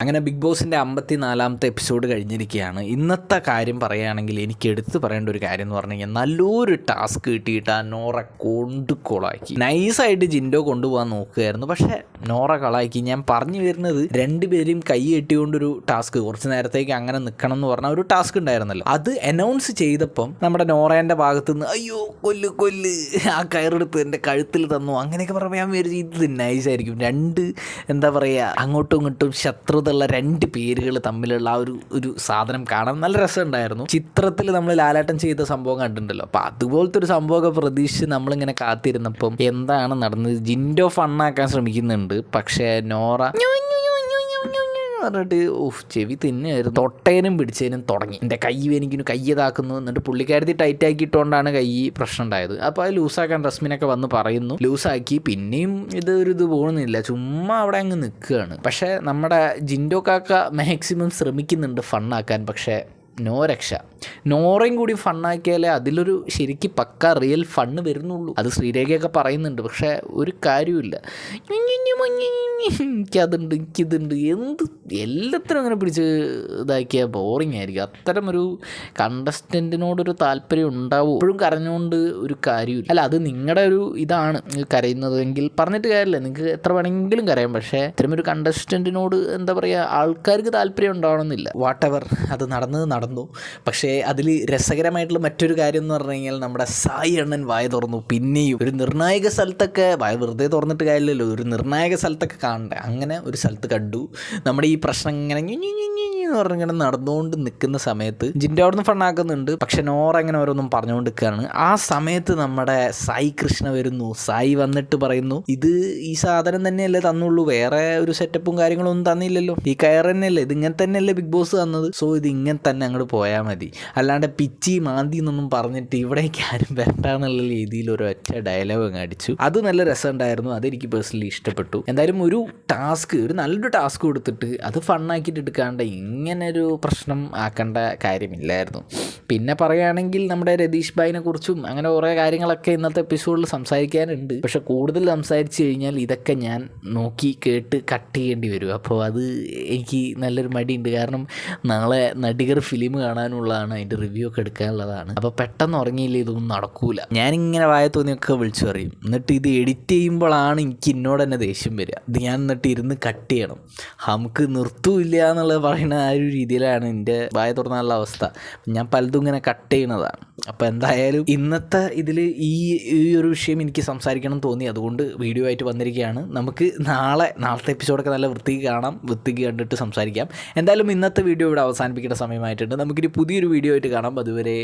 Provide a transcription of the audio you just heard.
അങ്ങനെ ബിഗ് ബോസിന്റെ അമ്പത്തി നാലാമത്തെ എപ്പിസോഡ് കഴിഞ്ഞിരിക്കുകയാണ്. ഇന്നത്തെ കാര്യം പറയുകയാണെങ്കിൽ എനിക്ക് എടുത്ത് പറയേണ്ട ഒരു കാര്യം എന്ന് പറഞ്ഞു കഴിഞ്ഞാൽ നല്ലൊരു ടാസ്ക് കിട്ടിയിട്ട് ആ നോറ കൊണ്ട് കൊളാക്കി. നൈസായിട്ട് ജിൻഡോ കൊണ്ടുപോകാൻ നോക്കുകയായിരുന്നു. പക്ഷേ നോറ കളാക്കി. ഞാൻ പറഞ്ഞു വരുന്നത് രണ്ടുപേരും കൈ കെട്ടിക്കൊണ്ടൊരു ടാസ്ക് കുറച്ച് നേരത്തേക്ക് അങ്ങനെ നിൽക്കണം എന്ന് പറഞ്ഞ ഒരു ടാസ്ക് ഉണ്ടായിരുന്നല്ലോ. അത് അനൗൺസ് ചെയ്തപ്പം നമ്മുടെ നോറേന്റെ ഭാഗത്ത് നിന്ന് അയ്യോ കൊല്ല് കൊല്ല്. ആ കയറെടുത്ത് എന്റെ കഴുത്തിൽ തന്നു. അങ്ങനെയൊക്കെ പറയുമ്പോൾ ഞാൻ വിചാരിച്ചു ഇത് നൈസായിരിക്കും രണ്ട് എന്താ പറയുക അങ്ങോട്ടും ഇങ്ങോട്ടും ശത്രുതയുള്ള രണ്ട് പേരുകൾ തമ്മിലുള്ള ആ ഒരു ഒരു സാധനം കാണാൻ നല്ല രസമുണ്ടായിരുന്നു. ചിത്രത്തിൽ നമ്മൾ ലാലാട്ടം ചെയ്ത സംഭവം കണ്ടിട്ടുണ്ടല്ലോ. അപ്പോൾ അതുപോലത്തെ ഒരു സംഭവമൊക്കെ പ്രതീക്ഷിച്ച് നമ്മളിങ്ങനെ കാത്തിരുന്നപ്പം എന്താണ് നടന്നത്? ജിൻഡോ ഫണ്ണാക്കാൻ ശ്രമിക്കുന്നുണ്ട്. പക്ഷേ നോറ പറഞ്ഞിട്ട് ഓഫ് ചെവി തിന്നായിരുന്നു. തൊട്ടേനും പിടിച്ചതിനും തുടങ്ങി. എന്റെ കൈ എനിക്കിന് കയ്യതാക്കുന്നു എന്നിട്ട് പുള്ളിക്കാരത്തി ടൈറ്റ് ആക്കിയിട്ടുകൊണ്ടാണ് കൈ പ്രശ്നം ഉണ്ടായത് അപ്പോൾ അത് ലൂസാക്കാൻ റസ്മിനൊക്കെ വന്ന് പറയുന്നു. ലൂസാക്കി. പിന്നെയും ഇത് ഒരു ഇത് പോകുന്നില്ല ചുമ്മാ അവിടെ അങ്ങ് നിൽക്കുകയാണ് പക്ഷേ നമ്മുടെ ജിൻഡോ കാക്ക മാക്സിമം ശ്രമിക്കുന്നുണ്ട് ഫണ്ണാക്കാൻ പക്ഷേ നോ രക്ഷ. നോറയും കൂടി ഫണ്ണാക്കിയാലേ അതിലൊരു ശരിക്കും പക്ക റിയൽ ഫണ്ണ് വരുന്നുള്ളൂ. അത് ശ്രീരേഖയൊക്കെ പറയുന്നുണ്ട്. പക്ഷേ ഒരു കാര്യമില്ല എനിക്കതുണ്ട് എനിക്കിതുണ്ട്. എന്ത് എല്ലാത്തിനും അങ്ങനെ പിടിച്ച് ഇതാക്കിയാൽ ബോറിംഗ് ആയിരിക്കും. അത്തരം ഒരു കണ്ടസ്റ്റന്റിനോടൊരു താല്പര്യം ഉണ്ടാവും. എപ്പോഴും കരഞ്ഞുകൊണ്ട് ഒരു കാര്യമില്ല. അല്ല അത് നിങ്ങളുടെ ഒരു ഇതാണ്. കരയുന്നതെങ്കിൽ പറഞ്ഞിട്ട് കാര്യമില്ല. നിങ്ങൾക്ക് എത്ര വേണമെങ്കിലും കരയാം. പക്ഷേ ഇത്തരം ഒരു കണ്ടസ്റ്റന്റിനോട് എന്താ പറയുക ആൾക്കാർക്ക് താല്പര്യം ഉണ്ടാവണമെന്നില്ല. വാട്ട് എവർ അത് നടന്നത് നടന്നു. പക്ഷേ അതിൽ രസകരമായിട്ടുള്ള മറ്റൊരു കാര്യം എന്ന് പറഞ്ഞു കഴിഞ്ഞാൽ നമ്മുടെ സായി അണ്ണൻ വായ തുറന്നു. പിന്നെയും ഒരു നിർണായക സ്ഥലത്തൊക്കെ വായ വെറുതെ തുറന്നിട്ട് കാര്യമില്ലല്ലോ. ഒരു നിർണായക സ്ഥലത്തൊക്കെ കാണണ്ടേ? അങ്ങനെ ഒരു സ്ഥലത്ത് കണ്ടു. നമ്മുടെ ഈ പ്രശ്നം ഇങ്ങനെ എന്ന് പറഞ്ഞിങ്ങനെ നടന്നുകൊണ്ട് നിൽക്കുന്ന സമയത്ത് ജിന്റെ അവിടെ നിന്ന് ഫണ്ണാക്കുന്നുണ്ട് പക്ഷെ നോറ ഇങ്ങനെ ഓരോന്നും പറഞ്ഞുകൊണ്ട് നിൽക്കുകയാണ് ആ സമയത്ത് നമ്മുടെ സായി കൃഷ്ണ വരുന്നു. സായി വന്നിട്ട് പറയുന്നു ഇത് ഈ സാധനം തന്നെയല്ലേ തന്നുള്ളൂ. വേറെ ഒരു സെറ്റപ്പും കാര്യങ്ങളും ഒന്നും തന്നില്ലല്ലോ. ഈ കയർ തന്നെയല്ലേ. ഇത് ഇങ്ങനെ തന്നെയല്ലേ ബിഗ് ബോസ് തന്നത്. സോ ഇത് ഇങ്ങനെ തന്നെ അങ്ങോട്ട് പോയാൽ മതി. അല്ലാണ്ട് പിച്ചി മാന്തി എന്നൊന്നും പറഞ്ഞിട്ട് ഇവിടേക്ക് ആരും വരണ്ട എന്നുള്ള രീതിയിൽ ഒരു ഒറ്റ ഡയലോഗ് അങ്ങ് അടിച്ചു. അത് നല്ല രസമുണ്ടായിരുന്നു. അതെനിക്ക് പേഴ്സണലി ഇഷ്ടപ്പെട്ടു. എന്തായാലും ഒരു ടാസ്ക് ഒരു നല്ലൊരു ടാസ്ക് കൊടുത്തിട്ട് അത് ഫണ്ണാക്കിയിട്ട് എടുക്കാണ്ട് ഒരു പ്രശ്നം ആക്കേണ്ട കാര്യമില്ലായിരുന്നു. പിന്നെ പറയുകയാണെങ്കിൽ നമ്മുടെ രതീഷ് ഭായിനെ കുറിച്ചും അങ്ങനെ കുറേ കാര്യങ്ങളൊക്കെ ഇന്നത്തെ എപ്പിസോഡിൽ സംസാരിക്കാനുണ്ട്. പക്ഷെ കൂടുതൽ സംസാരിച്ചു കഴിഞ്ഞാൽ ഇതൊക്കെ ഞാൻ നോക്കി കേട്ട് കട്ട് ചെയ്യേണ്ടി വരും. അപ്പോൾ അത് എനിക്ക് നല്ലൊരു മടിയുണ്ട്. കാരണം നാളെ നടികർ ഫിലിം കാണാനുള്ളതാണ്. അതിന്റെ റിവ്യൂ ഒക്കെ എടുക്കാനുള്ളതാണ്. അപ്പോൾ പെട്ടെന്ന് ഉറങ്ങിയില്ല? ഇതൊന്നും നടക്കൂല. ഞാനിങ്ങനെ വായ തോന്നിയൊക്കെ വിളിച്ചു പറയും. എന്നിട്ട് ഇത് എഡിറ്റ് ചെയ്യുമ്പോഴാണ് എനിക്ക് എന്നോട് തന്നെ ദേഷ്യം വരിക. ഇത് ഞാൻ എന്നിട്ട് ഇരുന്ന് കട്ട് ചെയ്യണം. നമുക്ക് നിർത്തൂല്ല എന്നുള്ളത് പറയുന്ന ഒരു രീതിയിലാണ് എന്റെ വായ തുറന്നുള്ള അവസ്ഥ. ഞാൻ പലതും ഇങ്ങനെ കട്ട് ചെയ്യണതാണ് അപ്പോൾ എന്തായാലും ഇന്നത്തെ ഇതിൽ ഈ ഈ ഒരു വിഷയം എനിക്ക് സംസാരിക്കണം തോന്നി. അതുകൊണ്ട് വീഡിയോ ആയിട്ട് വന്നിരിക്കുകയാണ്. നമുക്ക് നാളെ നാളത്തെ എപ്പിസോഡൊക്കെ നല്ല വൃത്തിക്ക് കാണാം. വൃത്തിക്ക് കണ്ടിട്ട് സംസാരിക്കാം. എന്തായാലും ഇന്നത്തെ വീഡിയോ ഇവിടെ അവസാനിപ്പിക്കേണ്ട സമയമായിട്ടുണ്ട്. നമുക്കിനി പുതിയൊരു വീഡിയോ ആയിട്ട് കാണാം. അതുവരെ